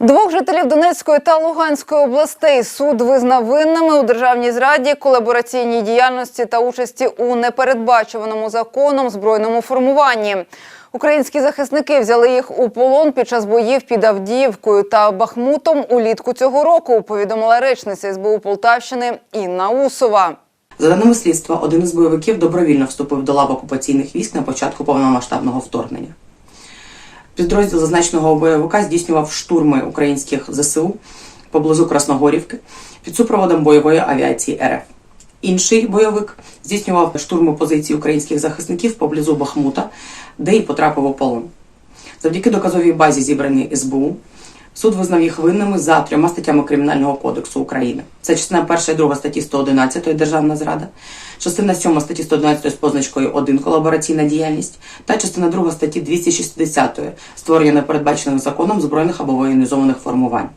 Двох жителів Донецької та Луганської областей суд визнав винними у державній зраді, колабораційній діяльності та участі у непередбачуваному законом збройному формуванні. Українські захисники взяли їх у полон під час боїв під Авдіївкою та Бахмутом улітку цього року. Повідомила речниця СБУ Полтавщини Інна Усова. За даними слідства, один із бойовиків добровільно вступив до лав окупаційних військ на початку повномасштабного вторгнення. Підрозділ зазначеного бойовика здійснював штурми українських ЗСУ поблизу Красногорівки під супроводом бойової авіації РФ. Інший бойовик здійснював штурми позицій українських захисників поблизу Бахмута, де й потрапив у полон. Завдяки доказовій базі, зібраній СБУ, суд визнав їх винними за трьома статтями Кримінального кодексу України. Це частина 1 і 2 статті 111 Державна зрада, частина 7 статті 111 з позначкою 1 колабораційна діяльність та частина 2 статті 260 створення непередбачених законом збройних або воєнізованих формувань.